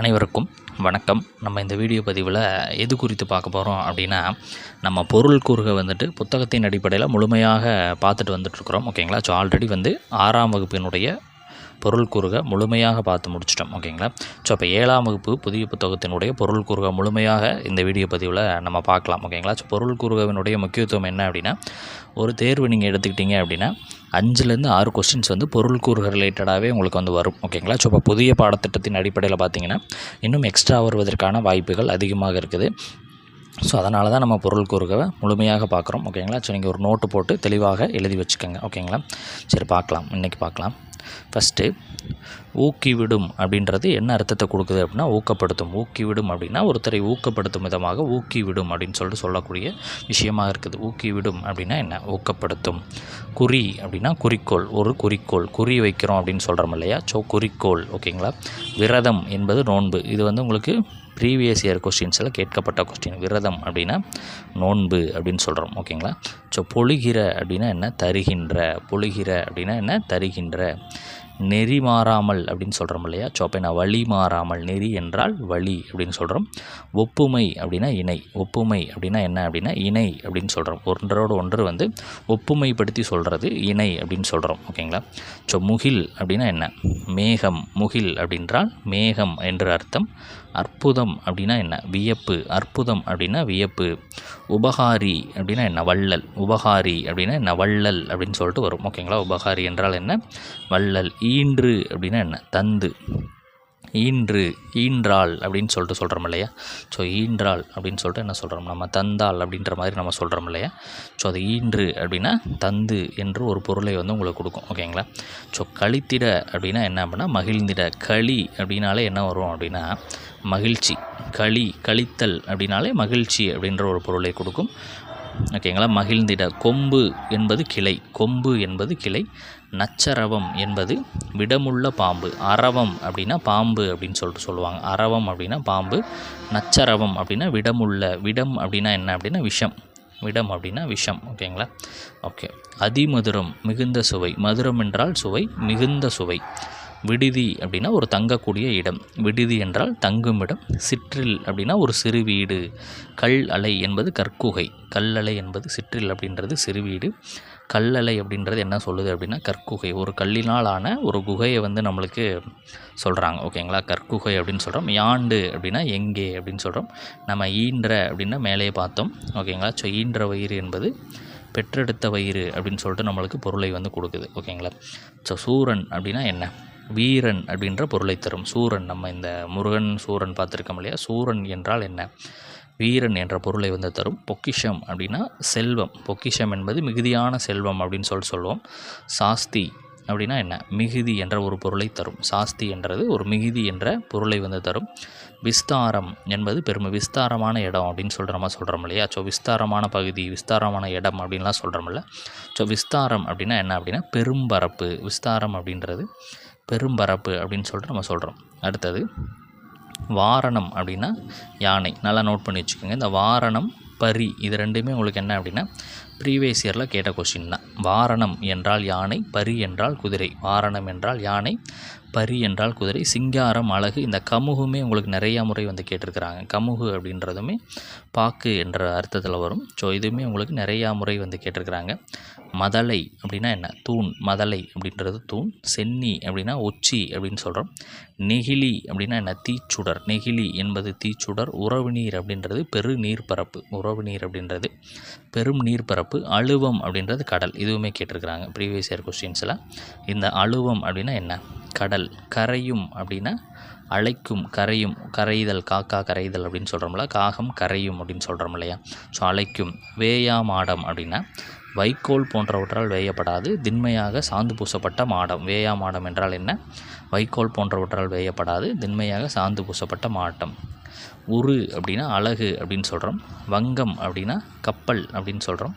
அனைவருக்கும் வணக்கம். நம்ம இந்த வீடியோ பதிவில் எது குறித்து பார்க்க போகிறோம் அப்படின்னா நம்ம பொருள் கூறுகை வந்துட்டு புத்தகத்தின் அடிப்படையில் முழுமையாக பார்த்துட்டு வந்துட்டுருக்குறோம் ஓகேங்களா? ஸோ ஆல்ரெடி வந்து ஆறாம் வகுப்பினுடைய பொருள் கூறுக முழுமையாக பார்த்து முடிச்சிட்டோம் ஓகேங்களா? ஸோ அப்போ ஏழாம் வகுப்பு புதிய புத்தகத்தினுடைய பொருள் கூறுக முழுமையாக இந்த வீடியோ பதிவில் நம்ம பார்க்கலாம் ஓகேங்களா? ஸோ பொருள் கூறுகவினுடைய முக்கியத்துவம் என்ன அப்படின்னா ஒரு தேர்வு நீங்கள் எடுத்துக்கிட்டீங்க அப்படின்னா அஞ்சுலேருந்து ஆறு கொஸ்டின்ஸ் வந்து பொருள் கூறுக ரிலேட்டடாகவே உங்களுக்கு வந்து வரும் ஓகேங்களா? ஸோ இப்போ புதிய பாடத்திட்டத்தின் அடிப்படையில் பார்த்தீங்கன்னா இன்னும் எக்ஸ்ட்ரா வருவதற்கான வாய்ப்புகள் அதிகமாக இருக்குது. ஸோ அதனால தான் நம்ம பொருள் கூறுகவை முழுமையாக பார்க்குறோம் ஓகேங்களா? ஸோ நீங்கள் ஒரு நோட்டு போட்டு தெளிவாக எழுதி வச்சுக்கோங்க ஓகேங்களா? சரி பார்க்கலாம். இன்றைக்கி பார்க்கலாம். ஃபஸ்ட்டு ஊக்கிவிடும் அப்படின்றது என்ன அர்த்தத்தை கொடுக்குது அப்படின்னா ஊக்கப்படுத்தும். ஊக்கிவிடும் அப்படின்னா ஒருத்தரை ஊக்கப்படுத்தும் விதமாக ஊக்கிவிடும் அப்படின்னு சொல்லிட்டு சொல்லக்கூடிய விஷயமாக இருக்குது. ஊக்கிவிடும் அப்படின்னா என்ன? ஊக்கப்படுத்தும். குறி அப்படின்னா குறிக்கோள் ஒரு குறிக்கோள். குறி வைக்கிறோம் அப்படின்னு சொல்கிறோம் இல்லையா? ஸோ குறிக்கோள் ஓகேங்களா? விரதம் என்பது நோன்பு. இது வந்து உங்களுக்கு ப்ரீவியஸ் இயர் கொஸ்டின்ஸில் கேட்கப்பட்ட கொஸ்டின் விரதம் அப்படின்னா நோன்பு அப்படின்னு சொல்கிறோம் ஓகேங்களா ஸோ பொழுகிற அப்படின்னா என்ன? தருகின்ற. பொழுகிற அப்படின்னா என்ன? தருகின்ற. நெறி மாறாமல் அப்படின்னு சொல்கிறோம் இல்லையா? ஸோ வழி மாறாமல். நெறி என்றால் வழி அப்படின்னு சொல்கிறோம் ஒப்புமை அப்படின்னா இணை. ஒப்புமை அப்படின்னா என்ன அப்படின்னா இணை அப்படின்னு சொல்கிறோம் ஒன்றோடு ஒன்று வந்து ஒப்புமைப்படுத்தி சொல்கிறது இணை அப்படின்னு சொல்கிறோம் ஓகேங்களா ஸோ முகில் அப்படின்னா என்ன? மேகம். முகில் அப்படின்றால் மேகம் என்று அர்த்தம். அற்புதம் அப்படின்னா என்ன? வியப்பு. அற்புதம் அப்படின்னா வியப்பு. உபகாரி அப்படின்னா என்ன? வள்ளல். உபகாரி அப்படின்னா என்ன? வள்ளல் அப்படின்னு சொல்லிட்டு வரும். ஓகேங்களா உபகாரி என்றால் என்ன? வள்ளல். ஈன்று அப்படின்னா என்ன? தந்து. ஈன்று ஈன்றாள் அப்படின்னு சொல்லிட்டு சொல்கிறோம் இல்லையா? ஸோ ஈன்றாள் அப்படின்னு சொல்லிட்டு என்ன சொல்கிறோம் நம்ம தந்தாள் அப்படின்ற மாதிரி நம்ம சொல்கிறோம் இல்லையா? ஸோ அது ஈன்று அப்படின்னா தந்து என்று ஒரு பொருளை வந்து உங்களுக்கு கொடுக்கும். ஓகேங்களா ஸோ கழித்திட அப்படின்னா என்ன அப்படின்னா மகிழ்ந்திட. களி அப்படின்னாலே என்ன வரும் அப்படின்னா மகிழ்ச்சி. களி கழித்தல் அப்படின்னாலே மகிழ்ச்சி அப்படின்ற ஒரு பொருளை கொடுக்கும். ஓகேங்களா மகிழ்ந்திட கொம்பு என்பது கிளை கொம்பு என்பது கிளை நச்சரவம் என்பது விடமுள்ள பாம்பு. அரவம் அப்படின்னா பாம்பு அப்படின்னு சொல்லிட்டு சொல்லுவாங்க. அரவம் அப்படின்னா பாம்பு நச்சரவம் அப்படின்னா விடமுள்ள விடம் அப்படின்னா என்ன அப்படின்னா விஷம். விடம் அப்படின்னா விஷம் ஓகேங்களா ஓகே அதிமதுரம் மிகுந்த சுவை. மதுரம் என்றால் சுவை மிகுந்த சுவை. விடுதி அப்படின்னா ஒரு தங்கக்கூடிய இடம். விடுதி என்றால் தங்கும் இடம் சிற்றில் அப்படின்னா ஒரு சிறு வீடு. கல் அலை என்பது கற்குகை. கல்லலை என்பது சிற்றில் அப்படின்றது சிறு வீடு. கல்லலை அப்படின்றது என்ன சொல்லுது அப்படின்னா கற்குகை. ஒரு கல்லினால் ஆன ஒரு குகையை வந்து நம்மளுக்கு சொல்கிறாங்க ஓகேங்களா? கற்குகை அப்படின்னு சொல்கிறோம் யாண்டு அப்படின்னா எங்கே அப்படின்னு சொல்கிறோம் நம்ம ஈன்ற அப்படின்னா மேலேயே பார்த்தோம். ஓகேங்களா? ஸோ ஈன்ற வயிறு என்பது பெற்றெடுத்த வயிறு அப்படின்னு சொல்லிட்டு நம்மளுக்கு பொருளை வந்து கொடுக்குது. ஓகேங்களா? ஸோ சூரன் அப்படின்னா என்ன? வீரன் அப்படின்ற பொருளை தரும். சூரன் நம்ம இந்த முருகன் சூரன் பார்த்துருக்கோம் இல்லையா? சூரன் என்றால் என்ன? வீரன் என்ற பொருளை வந்து தரும். பொக்கிஷம் அப்படின்னா செல்வம். பொக்கிஷம் என்பது மிகுதியான செல்வம் அப்படின்னு சொல்லி சொல்லுவோம். சாஸ்தி அப்படின்னா என்ன? மிகுதி என்ற ஒரு பொருளை தரும். சாஸ்தி என்றது ஒரு மிகுதி என்ற பொருளை வந்து தரும். விஸ்தாரம் என்பது பெருமை விஸ்தாரமான இடம் அப்படின்னு சொல்கிற நம்ம சொல்கிறோம் இல்லையா? ஸோ விஸ்தாரமான பகுதி விஸ்தாரமான இடம் அப்படின்லாம் சொல்கிறோம்ல ஸோ விஸ்தாரம் அப்படின்னா என்ன அப்படின்னா பெரும்பரப்பு. விஸ்தாரம் அப்படின்றது பெரும்பரப்பு அப்படின்னு சொல்லிட்டு நம்ம சொல்கிறோம் அடுத்தது வாரணம் அப்படின்னா யானை. நல்லா நோட் பண்ணி வச்சுக்கோங்க. இந்த வாரணம் பரி இது ரெண்டுமே உங்களுக்கு என்ன அப்படின்னா ப்ரீவியஸ் இயரில் கேட்ட கொஷின் தான். வாரணம் என்றால் யானை பரி என்றால் குதிரை. வாரணம் என்றால் யானை பரி என்றால் குதிரை சிங்காரம் அழகு இந்த கமுகுமே உங்களுக்கு நிறையா முறை வந்து கேட்டிருக்கிறாங்க. கமுகு அப்படின்றதுமே பாக்கு என்ற அர்த்தத்தில் வரும். ஸோ இதுவுமே உங்களுக்கு நிறையா முறை வந்து கேட்டிருக்கிறாங்க. மதலை அப்படின்னா என்ன? தூண் மதலை அப்படின்றது தூண். சென்னி அப்படின்னா உச்சி அப்படின்னு சொல்கிறோம் நெகிழி அப்படின்னா என்ன? தீச்சுடர். நெகிழி என்பது தீச்சுடர். உறவு நீர் அப்படின்றது பெரு நீர்ப்பரப்பு உறவு நீர் அப்படின்றது பெரும் நீர்ப்பரப்பு அழுவம் அப்படின்றது கடல். இதுவுமே கேட்டிருக்கிறாங்க ப்ரீவியஸ் இயர் கொஸ்டின்ஸில் இந்த அழுவம் அப்படின்னா என்ன? கடல் கரையும் அப்படின்னா அழைக்கும் கரையும் கரைதல் காக்கா கரைதல் அப்படின்னு சொல்கிறோம்ல காகம் கரையும் அப்படின்னு சொல்கிறோம் இல்லையா? ஸோ அழைக்கும் வேயா மாடம் அப்படின்னா வைக்கோல் போன்றவற்றால் வேயப்படாது திண்மையாக சாந்து பூசப்பட்ட மாடம். வேயா மாடம் என்றால் என்ன? வைக்கோல் போன்றவற்றால் வேயப்படாது திண்மையாக சாந்து பூசப்பட்ட மாட்டம். உரு அப்படின்னா அழகு அப்படின்னு சொல்கிறோம் வங்கம் அப்படின்னா கப்பல் அப்படின்னு சொல்கிறோம்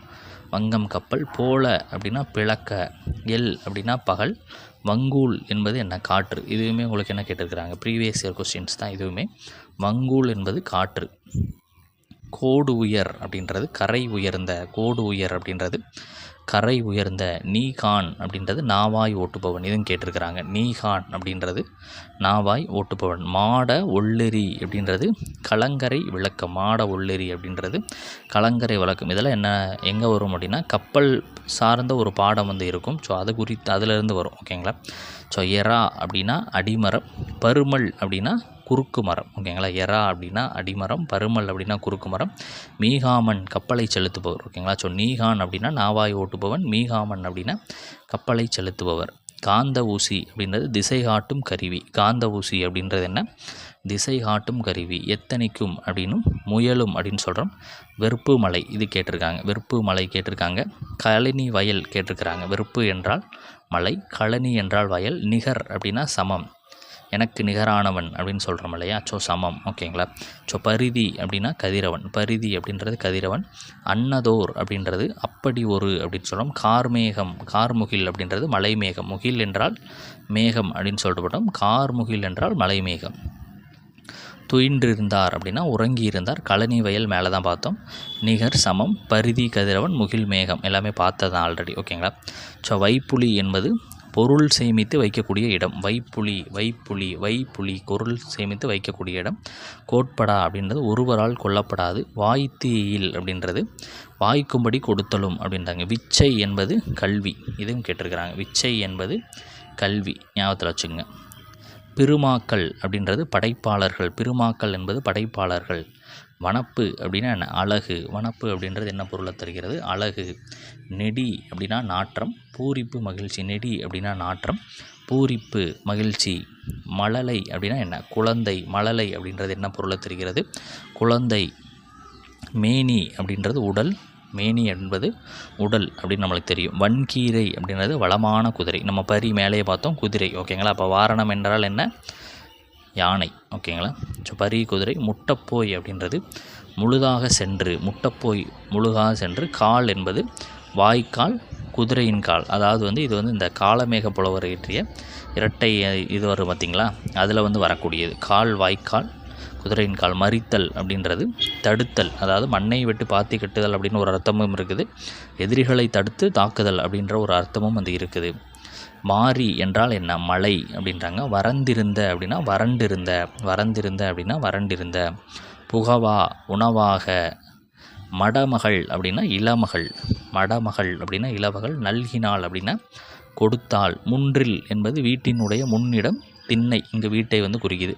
வங்கம் கப்பல் போல அப்படின்னா பிளக்க எல் அப்படின்னா பகல் வங்கூல் என்பது என்ன? காற்று. இதுவுமே உங்களுக்கு என்ன கேட்டிருக்கிறாங்க? ப்ரீவியஸ் இயர் கொஸ்டின்ஸ் தான் இதுவுமே. வங்கூல் என்பது காற்று. கோடு உயர் அப்படின்றது கரை உயர்ந்த கோடு உயர் அப்படின்றது கரை உயர்ந்த நீகான் அப்படின்றது நாவாய் ஓட்டுபவன். இதுவும் கேட்டிருக்கிறாங்க. நீகான் அப்படின்றது நாவாய் ஓட்டுபவன். மாட ஒள்ளெரி அப்படின்றது கலங்கரை விளக்கம். மாட ஒள்ளெரி அப்படின்றது கலங்கரை விளக்கம். இதெல்லாம் என்ன எங்கே வரும் அப்படின்னா கப்பல் சார்ந்த ஒரு பாடம் வந்து இருக்கும். ஸோ அது குறித்து அதிலிருந்து வரும். ஓகேங்களா ஸோ எறா அப்படின்னா அடிமரம் பருமல் அப்படின்னா குறுக்கு மரம் ஓகேங்களா? எறா அப்படின்னா அடிமரம் பருமல் அப்படின்னா குறுக்கு மரம். மீகாமன் கப்பலை செலுத்துபவர் ஓகேங்களா? ஸோ நீகான் அப்படின்னா நாவாய் ஓட்டுபவன் மீகாமன் அப்படின்னா கப்பலை செலுத்துபவர். காந்த ஊசி அப்படின்றது திசை காட்டும் கருவி. காந்த ஊசி அப்படின்றது என்ன? திசை காட்டும் கருவி. எத்தனைக்கும் அப்படின்னும் முயலும் அப்படின்னு சொல்கிறோம் வெறுப்பு மலை இது கேட்டிருக்காங்க. வெறுப்பு மலை கேட்டிருக்காங்க. கழனி வயல் கேட்டிருக்கிறாங்க. வெறுப்பு என்றால் மலை கழனி என்றால் வயல் நிகர் அப்படின்னா சமம். எனக்கு நிகரானவன் அப்படின்னு சொல்கிறோம் இல்லையா? ஸோ சமம். ஓகேங்களா? ஸோ பரிதி அப்படின்னா கதிரவன். பரிதி அப்படின்றது கதிரவன். அன்னதோர் அப்படின்றது அப்படி ஒரு அப்படின்னு சொல்கிறோம் கார்மேகம் கார்முகில் அப்படின்றது மலைமேகம். முகில் என்றால் மேகம் அப்படின்னு சொல்லப்பட்டோம் கார்முகில் என்றால் மலைமேகம். துயின்றிருந்தார் அப்படின்னா உறங்கி இருந்தார் கழனி வயல் மேலே தான் பார்த்தோம். நிகர் சமம். பரிதி கதிரவன் முகில் மேகம். எல்லாமே பார்த்ததான் ஆல்ரெடி ஓகேங்களா? ஸோ வைப்புலி என்பது பொருள் சேமித்து வைக்கக்கூடிய இடம். வைப்புலி வைப்புலி வைப்புலி பொருள் சேமித்து வைக்கக்கூடிய இடம். கோட்படா அப்படின்றது ஒருவரால் கொல்லப்படாது. வாய்த்தீயில் அப்படின்றது வாய்க்கும்படி கொடுத்தலும் அப்படின்றாங்க. விச்சை என்பது கல்வி. இதுவும் கேட்டிருக்கிறாங்க. விச்சை என்பது கல்வி. ஞாபகத்தில் வச்சுங்க பெருமாக்கள் அப்படின்றது படைப்பாளர்கள். பெருமாக்கள் என்பது படைப்பாளர்கள். வனப்பு அப்படின்னா என்ன? அழகு. வனப்பு அப்படின்றது என்ன பொருளை தருகிறது? அழகு. நெடி அப்படின்னா நாற்றம். பூரிப்பு மகிழ்ச்சி. நெடி அப்படின்னா நாற்றம். பூரிப்பு மகிழ்ச்சி. மழலை அப்படின்னா என்ன? குழந்தை. மழலை அப்படின்றது என்ன பொருளை தருகிறது? குழந்தை. மேனி அப்படின்றது உடல். மேனி என்பது உடல் அப்படின்னு நம்மளுக்கு தெரியும். வன்கீரை அப்படின்றது வளமான குதிரை. நம்ம பரி மேலேயே பார்த்தோம் குதிரை. ஓகேங்களா? அப்போ வாரணம் என்றால் என்ன? யானை ஓகேங்களா? ஸோ பரி குதிரை முட்டப்போய் அப்படின்றது முழுதாக சென்று முட்டப்போய் முழுதாக சென்று கால் என்பது வாய்க்கால் குதிரையின் கால். அதாவது வந்து இது வந்து இந்த காலமேக புலவர் இயற்றிய இரட்டை இது வரும் பார்த்திங்களா? அதில் வந்து வரக்கூடியது. கால் வாய்க்கால் குதிரையின் கால் மறித்தல் அப்படின்றது தடுத்தல். அதாவது மண்ணை விட்டு பாத்தி கட்டுதல் அப்படின்னு ஒரு அர்த்தமும் இருக்குது. எதிரிகளை தடுத்து தாக்குதல் அப்படின்ற ஒரு அர்த்தமும் வந்து இருக்குது. மாறி என்றால் என்ன? மழை அப்படின்றாங்க. வறந்திருந்த அப்படின்னா வறண்டிருந்த வறந்திருந்த அப்படின்னா வறண்டிருந்த. புகவா உணவாக மடமகள் அப்படின்னா இளமகள். மடமகள் அப்படின்னா இளமகள் நல்கினாள் அப்படின்னா கொடுத்தாள். முன்றில் என்பது வீட்டினுடைய முன்னிடம் திண்ணை. இங்கே வீட்டை வந்து குறிக்குது.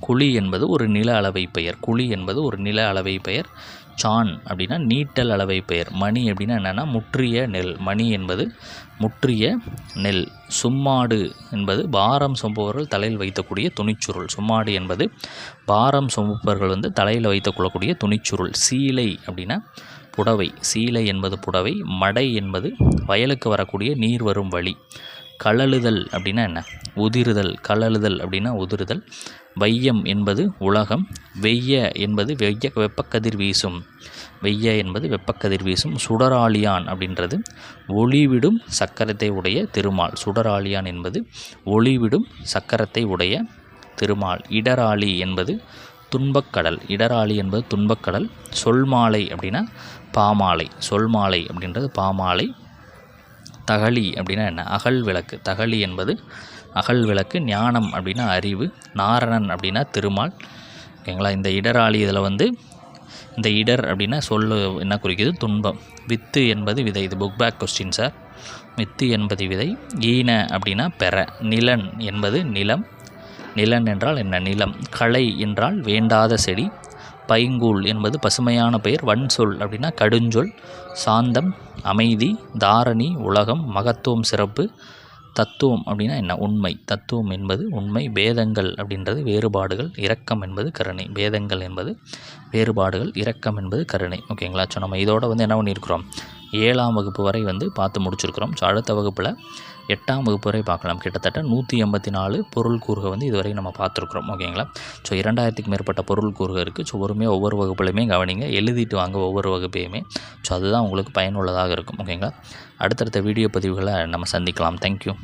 குழி என்பது ஒரு நில அளவை பெயர். குழி என்பது ஒரு நில அளவை பெயர். சான் அப்படின்னா நீட்டல் அளவை பெயர். மணி அப்படின்னா என்னென்னா முற்றிய நெல். மணி என்பது முற்றிய நெல். சும்மாடு என்பது பாரம் சுமப்பவர்கள் தலையில் வைத்தக்கூடிய துணிச்சுருள். சும்மாடு என்பது பாரம் சுமப்பவர்கள் வந்து தலையில் வைத்துக் கொள்ளக்கூடிய துணிச்சுருள். சீலை அப்படின்னா புடவை. சீலை என்பது புடவை. மடை என்பது வயலுக்கு வரக்கூடிய நீர் வரும் வழி. கழலுதல் அப்படின்னா என்ன? உதிருதல். கழலுதல் அப்படின்னா உதிருதல். வையம் என்பது உலகம். வெய்ய என்பது வெய்ய வெப்பக்கதிர் வீசும். வெய்ய என்பது வெப்பக்கதிர் வீசும். சுடராளியான் அப்படின்றது ஒளிவிடும் சக்கரத்தை உடைய திருமால். சுடராளியான் என்பது ஒளிவிடும் சக்கரத்தை உடைய திருமால். இடராளி என்பது துன்பக்கடல். இடராளி என்பது துன்பக்கடல். சொல்மாலை அப்படின்னா பாமாலை. சொல்மாலை அப்படின்றது பாமாலை. தகழி அப்படின்னா என்ன? அகல் விளக்கு. தகழி என்பது அகல் விளக்கு ஞானம் அப்படின்னா அறிவு நாரணன் அப்படின்னா திருமால். ஓகேங்களா? இந்த இடராளி இதில் வந்து இந்த இடர் அப்படின்னா சொல்லு என்ன குறிக்குது? துன்பம். வித்து என்பது விதை. இது புக் பேக் கொஸ்டின் சார் வித்து என்பது விதை. ஈன அப்படின்னா பெற. நிலன் என்பது நிலம். நிலன் என்றால் என்ன? நிலம். களை என்றால் வேண்டாத செடி. பைங்கூல் என்பது பசுமையான பெயர் வன்சொல் அப்படின்னா கடுஞ்சொல் சாந்தம் அமைதி தாரணி உலகம் மகத்துவம் சிறப்பு தத்துவம் அப்படின்னா என்ன? உண்மை. தத்துவம் என்பது உண்மை பேதங்கள் அப்படின்றது வேறுபாடுகள் இரக்கம் என்பது கருணை. பேதங்கள் என்பது வேறுபாடுகள் இரக்கம் என்பது கருணை. ஓகேங்களா? ஸோ நம்ம இதோட வந்து என்ன பண்ணியிருக்கிறோம்? ஏழாம் வகுப்பு வரை வந்து பார்த்து முடிச்சிருக்கிறோம். ஸோ அடுத்த வகுப்பில் எட்டாம் வகுப்பு வரை பார்க்கலாம். கிட்டத்தட்ட நூற்றி எண்பத்தி நாலு பொருள் கூறுக வந்து இதுவரை நம்ம பார்த்துருக்குறோம். ஓகேங்களா ஸோ இரண்டாயிரத்துக்கு மேற்பட்ட பொருள் கூறுக இருக்குது ஸோ ஒருமே ஒவ்வொரு வகுப்புலையுமே கவனிங்க. எழுதிட்டு வாங்க ஒவ்வொரு வகுப்பையுமே. ஸோ அதுதான் உங்களுக்கு பயனுள்ளதாக இருக்கும். ஓகேங்களா அடுத்தடுத்த வீடியோ பதிவுகளை நம்ம சந்திக்கலாம். தேங்க்யூ